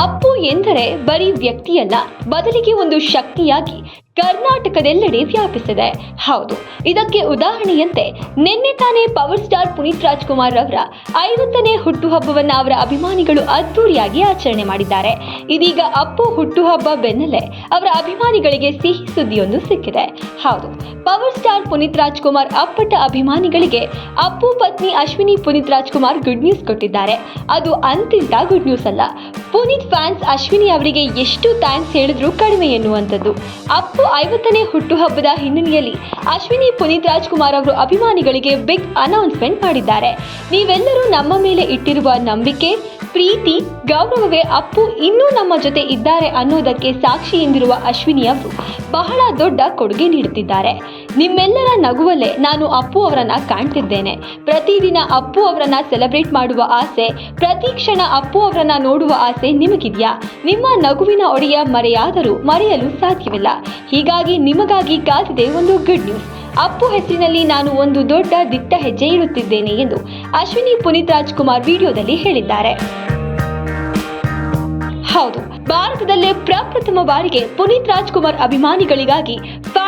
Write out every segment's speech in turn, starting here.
ಅಪ್ಪು ಎಂದರೆ ಬರೀ ವ್ಯಕ್ತಿಯಲ್ಲ, ಬದಲಿಗೆ ಒಂದು ಶಕ್ತಿಯಾಗಿ ಕರ್ನಾಟಕದೆಲ್ಲೆಡೆ ವ್ಯಾಪಿಸಿದೆ. ಹೌದು, ಇದಕ್ಕೆ ಉದಾಹರಣೆಯಂತೆ ನಿನ್ನೆ ತಾನೇ ಪವರ್ ಸ್ಟಾರ್ ಪುನೀತ್ ರಾಜ್ಕುಮಾರ್ ಅವರ ಐವತ್ತನೇ ಹುಟ್ಟುಹಬ್ಬವನ್ನು ಅವರ ಅಭಿಮಾನಿಗಳು ಅದ್ದೂರಿಯಾಗಿ ಆಚರಣೆ ಮಾಡಿದ್ದಾರೆ. ಇದೀಗ ಅಪ್ಪು ಹುಟ್ಟುಹಬ್ಬ ಬೆನ್ನಲ್ಲೇ ಅವರ ಅಭಿಮಾನಿಗಳಿಗೆ ಸಿಹಿ ಸುದ್ದಿಯೊಂದು ಸಿಕ್ಕಿದೆ. ಹೌದು, ಪವರ್ ಸ್ಟಾರ್ ಪುನೀತ್ ರಾಜ್ಕುಮಾರ್ ಅಪ್ಪಟ ಅಭಿಮಾನಿಗಳಿಗೆ ಅಪ್ಪು ಪತ್ನಿ ಅಶ್ವಿನಿ ಪುನೀತ್ ರಾಜ್ಕುಮಾರ್ ಗುಡ್ ನ್ಯೂಸ್ ಕೊಟ್ಟಿದ್ದಾರೆ. ಅದು ಅಂತಿಂತ ಗುಡ್ ನ್ಯೂಸ್ ಅಲ್ಲ ಪುನೀತ್ ಫ್ಯಾನ್ಸ್ ಅಶ್ವಿನಿ ಅವರಿಗೆ ಎಷ್ಟು ಥ್ಯಾಂಕ್ಸ್ ಹೇಳಿದ್ರೂ ಕಡಿಮೆ ಎನ್ನುವಂಥದ್ದು. ಅಪ್ಪು ಐವತ್ತನೇ ಹುಟ್ಟುಹಬ್ಬದ ಹಿನ್ನೆಲೆಯಲ್ಲಿ ಅಶ್ವಿನಿ, ಪುನೀತ್ ರಾಜ್ಕುಮಾರ್ ಅವರು ಅಭಿಮಾನಿಗಳಿಗೆ ಬಿಗ್ ಅನೌನ್ಸ್ಮೆಂಟ್ ಮಾಡಿದ್ದಾರೆ. ನೀವೆಲ್ಲರೂ ನಮ್ಮ ಮೇಲೆ ಇಟ್ಟಿರುವ ನಂಬಿಕೆ, ಪ್ರೀತಿ, ಗೌರವವೇ ಅಪ್ಪು ಇನ್ನೂ ನಮ್ಮ ಜೊತೆ ಇದ್ದಾರೆ ಅನ್ನೋದಕ್ಕೆ ಸಾಕ್ಷಿ ಎಂದಿರುವ ಅಶ್ವಿನಿ ಅವರು ಬಹಳ ದೊಡ್ಡ ಕೊಡುಗೆ ನೀಡುತ್ತಿದ್ದಾರೆ. ನಿಮ್ಮೆಲ್ಲರ ನಗುವಲ್ಲೇ ನಾನು ಅಪ್ಪು ಅವರನ್ನ ಕಾಣ್ತಿದ್ದೇನೆ. ಪ್ರತಿದಿನ ಅಪ್ಪು ಅವರನ್ನ ಸೆಲೆಬ್ರೇಟ್ ಮಾಡುವ ಆಸೆ, ಪ್ರತಿ ಕ್ಷಣ ಅಪ್ಪು ಅವರನ್ನ ನೋಡುವ ಆಸೆ ನಿಮಗಿದೆಯಾ? ನಿಮ್ಮ ನಗುವಿನ ಒಡೆಯ ಮರೆಯಾದರೂ ಮರೆಯಲು ಸಾಧ್ಯವಿಲ್ಲ. ಹೀಗಾಗಿ ನಿಮಗಾಗಿ ಕಾದಿದೆ ಒಂದು ಗುಡ್ ನ್ಯೂಸ್ ಅಪ್ಪು ಹೆಸರಿನಲ್ಲಿ ನಾನು ಒಂದು ದೊಡ್ಡ ದಿಟ್ಟ ಹೆಜ್ಜೆ ಇಡುತ್ತಿದ್ದೇನೆ ಎಂದು ಅಶ್ವಿನಿ ಪುನೀತ್ ರಾಜ್ಕುಮಾರ್ ವಿಡಿಯೋದಲ್ಲಿ ಹೇಳಿದ್ದಾರೆ. ಹೌದು, ಭಾರತದಲ್ಲೇ ಪ್ರಪ್ರಥಮ ಬಾರಿಗೆ ಪುನೀತ್ ರಾಜ್ಕುಮಾರ್ ಅಭಿಮಾನಿಗಳಿಗಾಗಿ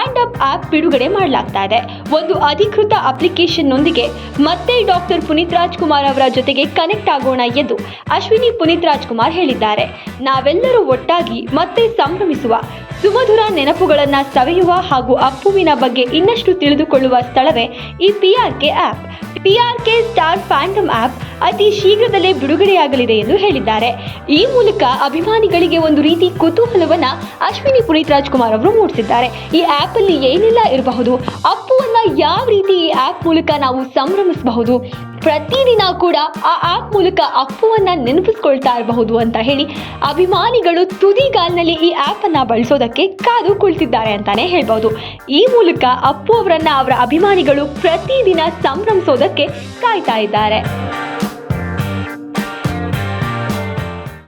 ಫ್ಯಾಂಡ್ ಅಪ್ ಆಪ್ ಬಿಡುಗಡೆ ಮಾಡಲಾಗ್ತಾ ಇದೆ. ಒಂದು ಅಧಿಕೃತ ಅಪ್ಲಿಕೇಶನ್ನೊಂದಿಗೆ ಮತ್ತೆ ಡಾಕ್ಟರ್ ಪುನೀತ್ ರಾಜ್ಕುಮಾರ್ ಅವರ ಜೊತೆಗೆ ಕನೆಕ್ಟ್ ಆಗೋಣ ಎಂದು ಅಶ್ವಿನಿ ಪುನೀತ್ ರಾಜ್ಕುಮಾರ್ ಹೇಳಿದ್ದಾರೆ. ನಾವೆಲ್ಲರೂ ಒಟ್ಟಾಗಿ ಮತ್ತೆ ಸಂಭ್ರಮಿಸುವ, ಸುಮಧುರ ನೆನಪುಗಳನ್ನು ಸವೆಯುವ ಹಾಗೂ ಅಪ್ಪುವಿನ ಬಗ್ಗೆ ಇನ್ನಷ್ಟು ತಿಳಿದುಕೊಳ್ಳುವ ಸ್ಥಳವೇ ಈ P R K app P R K star phantom app ಅತಿ ಶೀಘ್ರದಲ್ಲೇ ಬಿಡುಗಡೆಯಾಗಲಿದೆ ಎಂದು ಹೇಳಿದ್ದಾರೆ. ಈ ಮೂಲಕ ಅಭಿಮಾನಿಗಳಿಗೆ ಒಂದು ರೀತಿ ಕುತೂಹಲವನ್ನ ಅಶ್ವಿನಿ ಪುನೀತ್ ರಾಜ್ಕುಮಾರ್ ಅವರು ಮೂಡಿಸಿದ್ದಾರೆ. ಈ ಆಪ್ ಅಲ್ಲಿ ಏನೆಲ್ಲ ಇರಬಹುದು? ಅಪ್ಪುವನ್ನ ಯಾವ ರೀತಿ ಈ ಆ್ಯಪ್ ಮೂಲಕ ನಾವು ಸಂಭ್ರಮಿಸಬಹುದು? ಪ್ರತಿದಿನ ಕೂಡ ಆ ಆ್ಯಪ್ ಮೂಲಕ ಅಪ್ಪುವನ್ನ ನೆನಪಿಸ್ಕೊಳ್ತಾ ಇರಬಹುದು ಅಂತ ಹೇಳಿ ಅಭಿಮಾನಿಗಳು ತುದಿಗಾಲ್ನಲ್ಲಿ ಈ ಆಪ್ ಅನ್ನ ಬಳಸೋದಕ್ಕೆ ಕಾದು ಕುಳಿತಿದ್ದಾರೆ ಅಂತಾನೆ ಹೇಳ್ಬಹುದು. ಈ ಮೂಲಕ ಅಪ್ಪು ಅವರನ್ನ ಅವರ ಅಭಿಮಾನಿಗಳು ಪ್ರತಿದಿನ ಸಂಭ್ರಮಿಸೋದಕ್ಕೆ ಕಾಯ್ತಾ ಇದ್ದಾರೆ.